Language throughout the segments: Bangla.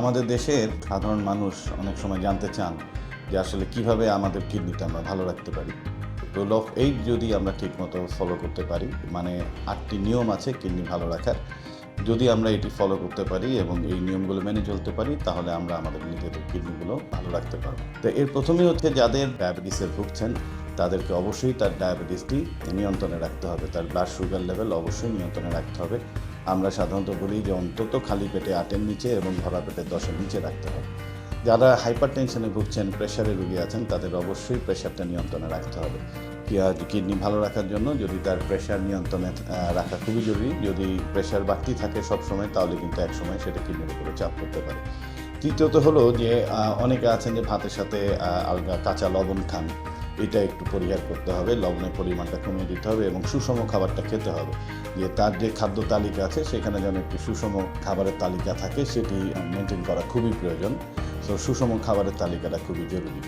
আমাদের দেশের সাধারণ মানুষ অনেক সময় জানতে চান যে আসলে কীভাবে আমাদের কিডনিটা আমরা ভালো রাখতে পারি। রুল অফ এইট যদি আমরা ঠিকমতো ফলো করতে পারি মানে আটটি নিয়ম আছে কিডনি ভালো রাখার, যদি আমরা এটি ফলো করতে পারি এবং এই নিয়মগুলো মেনে চলতে পারি, তাহলে আমরা আমাদের নিজেদের কিডনিগুলো ভালো রাখতে পারব। তো এর প্রথমেই হচ্ছে যাদের ডায়াবেটিসে ভুগছেন তাদেরকে অবশ্যই তার ডায়াবেটিসটি নিয়ন্ত্রণে রাখতে হবে। তার ব্লাড সুগার লেভেল অবশ্যই নিয়ন্ত্রণে রাখতে হবে। আমরা সাধারণত বলি যে অন্তত খালি পেটে আটের নিচে এবং ভরা পেটে দশের নিচে রাখতে হবে। যারা হাইপার টেনশনে ভুগছেন প্রেশারে রুগী আছেন, তাদের অবশ্যই প্রেশারটা নিয়ন্ত্রণে রাখতে হবে। কিডনি ভালো রাখার জন্য যদি তার প্রেশার নিয়ন্ত্রণে রাখা খুবই জরুরি। যদি প্রেশার বাড়তি থাকে সবসময়, তাহলে কিন্তু এক সময় সেটা কিডনির উপরে চাপ করতে পারে। তৃতীয়ত হলো যে অনেকে আছেন যে ভাতের সাথে আলগা কাঁচা লবণ খান। এটা একটু পরিহার করতে হবে, লবণের পরিমাণটা কমিয়ে দিতে হবে এবং সুষম খাবারটা খেতে হবে। যে তার যে খাদ্য তালিকা আছে, সেখানে যেন একটু সুষম খাবারের তালিকা থাকে, সেটি মেনটেন করা খুবই প্রয়োজন। তো সুষম খাবারের তালিকাটা খুবই জরুরি।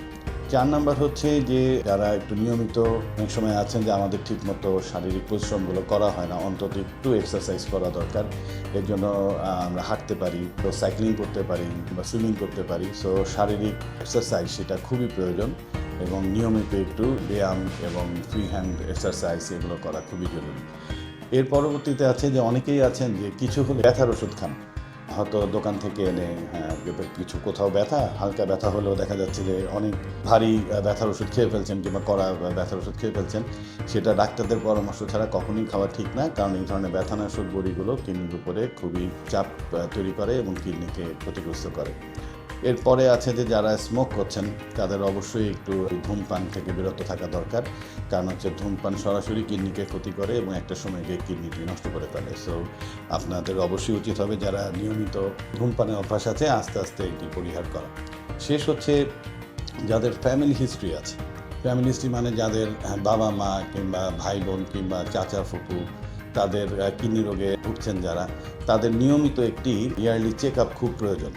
চার নাম্বার হচ্ছে যে যারা একটু নিয়মিত অনেক সময় আছেন যে আমাদের ঠিকমতো শারীরিক পরিশ্রমগুলো করা হয় না, অন্তত একটু এক্সারসাইজ করা দরকার। এর জন্য আমরা হাঁটতে পারি, তো সাইক্লিং করতে পারি বা সুইমিং করতে পারি। সো শারীরিক এক্সারসাইজ সেটা খুবই প্রয়োজন এবং নিয়মিত একটু ব্যায়াম এবং ফ্রি হ্যান্ড এক্সারসাইজ এগুলো করা খুবই জরুরি। এর পরবর্তীতে আছে যে অনেকেই আছেন যে কিছু হলে ব্যথার ওষুধ খান। হয়তো দোকান থেকে এনে হ্যাঁ, কিছু কোথাও ব্যথা হালকা ব্যথা হলেও দেখা যাচ্ছে যে অনেক ভারী ব্যথার ওষুধ খেয়ে ফেলছেন কিংবা কড়া ব্যথার ওষুধ খেয়ে ফেলছেন। সেটা ডাক্তারদের পরামর্শ ছাড়া কখনোই খাওয়া ঠিক না কারণ এই ধরনের ব্যথানাশক বড়িগুলো কিডনির উপরে খুবই চাপ তৈরি করে এবং কিডনিকে ক্ষতিগ্রস্ত করে। এরপরে আছে যে যারা স্মোক করছেন, তাদের অবশ্যই একটু ধূমপান থেকে বিরত থাকা দরকার। কারণ হচ্ছে ধূমপান সরাসরি কিডনিকে ক্ষতি করে এবং একটা সময় গিয়ে কিডনিটি নষ্ট করে ফেলে। সো আপনাদের অবশ্যই উচিত হবে যারা নিয়মিত ধূমপানের অভ্যাস আছে, আস্তে আস্তে এটি পরিহার করা। শেষ হচ্ছে যাদের ফ্যামিলি হিস্ট্রি আছে। ফ্যামিলি হিস্ট্রি মানে যাদের বাবা মা কিংবা ভাই বোন কিংবা চাচা ফুপু, তাদের কিডনি রোগে ভুগছেন যারা, তাদের নিয়মিত একটি ইয়ারলি চেক আপ খুব প্রয়োজন।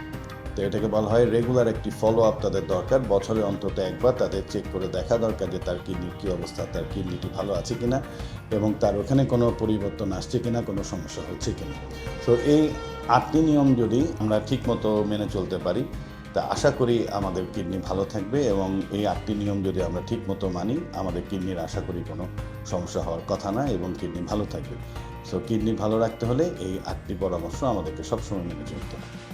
তো এটাকে বলা হয় রেগুলার একটি ফলো আপ তাদের দরকার। বছরে অন্তত একবার তাদের চেক করে দেখা দরকার যে তার কিডনির কী অবস্থা, তার কিডনিটি ভালো আছে কিনা এবং তার ওখানে কোনো পরিবর্তন আসছে কিনা, কোনো সমস্যা হচ্ছে কিনা। তো এই আটটি নিয়ম যদি আমরা ঠিকমতো মেনে চলতে পারি, তা আশা করি আমাদের কিডনি ভালো থাকবে এবং এই আটটি নিয়ম যদি আমরা ঠিকমতো মানি, আমাদের কিডনির আশা করি কোনো সমস্যা হওয়ার কথা না এবং কিডনি ভালো থাকবে। সো কিডনি ভালো রাখতে হলে এই আটটি পরামর্শ আমাদেরকে সবসময় মেনে চলতে হবে।